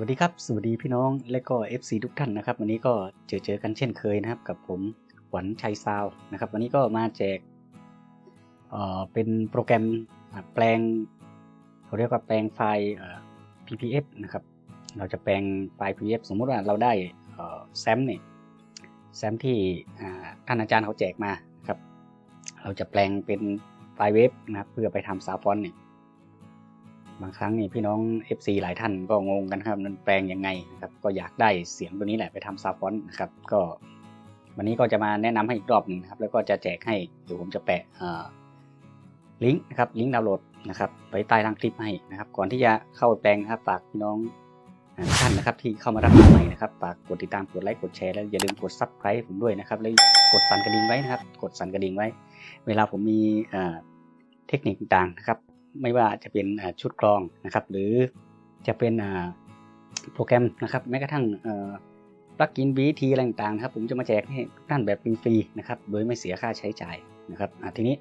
วัสดีครับ สวัสดีพี่น้องและก็ FC ทุกท่านนะครับ วันนี้ก็เจอเจอกันเช่นเคยนะครับ กับผมหวันชัยซาวนะครับ วันนี้ก็มาแจกเอ่อเป็นโปรแกรมแปลงเขาเรียกว่าแปลงไฟล์เอ่อ PPF นะครับ เราจะแปลงไฟล์ PPF สมมุติว่าเราได้แซมเนี่ยแซมที่อ่าท่านอาจารย์เขาแจกมาครับ เราจะแปลงเป็นไฟล์เวฟนะครับเพื่อไปทำซาวฟอนต์เนี่ย บางครั้งนี่พี่น้อง FC หลายท่านก็งงกันครับมันแปลงยังไงนะครับก็อยากได้เสียงตัวนี้แหละไปทำซาวฟอนต์นะครับก็วันนี้ก็จะมาแนะนำให้อีกรอบหนึ่งนะครับแล้วก็จะแจกให้เดี๋ยวผมจะแปะลิงก์นะครับลิงก์ดาวน์โหลดนะครับไว้ใต้ล่างคลิปให้นะครับ ก่อนที่จะเข้าแปลงนะครับฝากพี่น้องท่านนะครับที่เข้ามารับชมใหม่นะครับฝากกดติดตามกดไลค์กดแชร์แล้วอย่าลืมกดซับสไครต์ผมด้วยนะครับแล้วกดสั่นกระดิ่งไว้นะครับ กดสั่นกระดิ่งไว้ เวลาผมมีเอ่อเทคนิคต่างๆนะครับ ไม่ว่าจะเป็นชุดกรองนะครับ หรือจะเป็นโปรแกรมนะครับแม้กระทั่งปลั๊กอิน VT อะไรต่างๆนะครับ ผมจะมาแจกให้ท่านแบบฟรีนะครับ โดยไม่เสียค่าใช้จ่ายนะครับทีนี้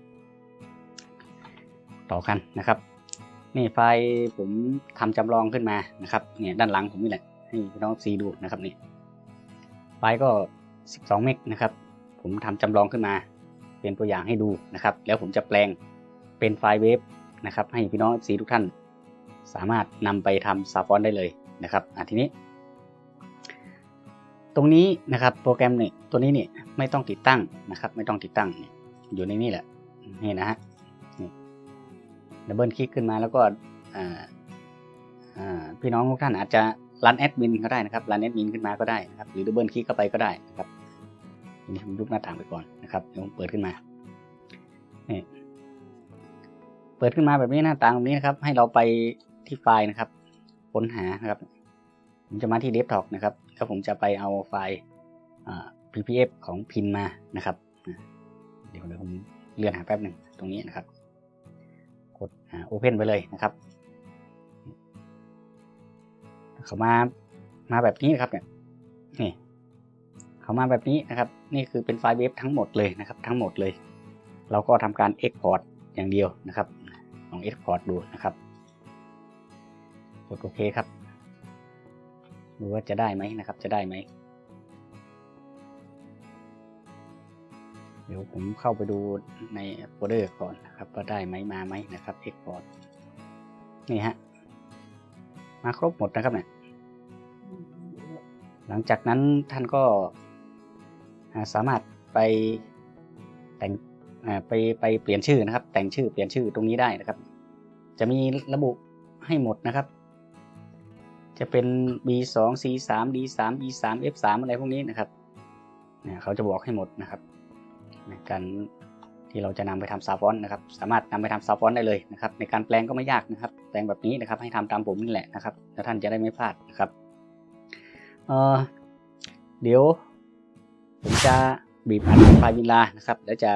ต่อกันนะครับ นี่ไฟล์ผมทำจำลองขึ้นมานะครับเนี่ยด้านหลังผมนี่แหละให้น้องซีดูนะครับนี่ไฟล์ก็ 12 เมกนะครับ ผมทำจำลองขึ้นมา เป็นตัวอย่างให้ดูนะครับ แล้วผมจะแปลงเป็นไฟล์เวฟ นะครับ ให้พี่น้อง FC ทุกท่านสามารถนำไปทำซาฟอนได้เลยนะครับทีนี้ ตรงนี้นะครับโปรแกรมเนี่ยตัวนี้เนี่ยไม่ต้องติดตั้งนะครับ ไม่ต้องติดตั้งอยู่ในนี่แหละนี่นะฮะนี่ดับเบิลคลิกขึ้นมาแล้วก็พี่น้องทุกท่านอาจจะรันแอดมินก็ได้นะครับรันแอดมินขึ้นมาก็ได้นะครับหรือดับเบิลคลิกเข้าไปก็ได้นะครับนี้ผมยุบหน้าต่างไปก่อนนะครับเดี๋ยวผมเปิดขึ้นมานี่ เปิดขึ้นมาแบบนี้หน้าต่างตรงนี้นะครับ ให้เราไปที่ไฟล์นะครับ ค้นหานะครับ ผมจะมาที่เดสก์ท็อปนะครับแล้วผมจะไปเอาไฟล์อ่า ppf ของพินมานะครับ เดี๋ยวเดี๋ยวผมเลื่อนหาแป๊บหนึ่งตรงนี้นะครับ กดอ่า open ไปเลยนะครับ เขามามาแบบนี้นะครับเนี่ยนี่เขามาแบบนี้นะครับ นี่คือเป็นไฟล์เวฟทั้งหมดเลยนะครับ ทั้งหมดเลย เราก็ทำการ export อย่างเดียวนะครับ ลอง export ดูนะครับ กดโอเคครับ ดูว่าจะได้ไหมนะครับ จะได้ไหม เดี๋ยวผมเข้าไปดูในโฟลเดอร์ก่อนนะครับว่าได้ไหมมาไหมนะครับ export นี่ฮะ มาครบหมดนะครับเนี่ย หลังจากนั้นท่านก็สามารถไปแต่ง ไปไปเปลี่ยนชื่อนะครับ แต่งชื่อเปลี่ยนชื่อตรงนี้ได้นะครับ จะมีระบุให้หมดนะครับ จะเป็น B2 C3 D3 E3 F3 อะไรพวกนี้นะครับเขาจะบอกให้หมดนะครับในการที่เราจะนำไปทำซาวฟอนนะครับ สามารถนำไปทำซาวฟอนได้เลยนะครับ ในการแปลงก็ไม่ยากนะครับ แปลงแบบนี้นะครับ ให้ทำตามผมนี่แหละนะครับ แล้วท่านจะได้ไม่พลาดนะครับเเดี๋ยวผมจะบีบอัดไฟล์วินลานะครับ แล้วจะ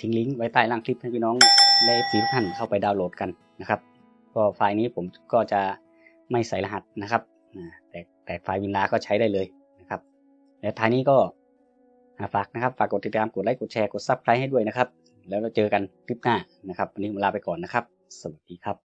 ทิ้งลิงก์ไว้ใต้ล่างคลิปให้พี่น้องและสีทุกท่านเข้าไปดาวน์โหลดกันนะครับก็ไฟล์นี้ผมก็จะไม่ใส่รหัสนะครับแต่แต่ไฟล์วินลาก็ใช้ได้เลยนะครับ และท้ายนี้ก็ฝากนะครับฝากกดติดตามกดไลค์กดแชร์กดซับสไครต์ให้ด้วยนะครับ แล้วเราเจอกันคลิปหน้านะครับ วันนี้ผมลาไปก่อนนะครับ สวัสดีครับ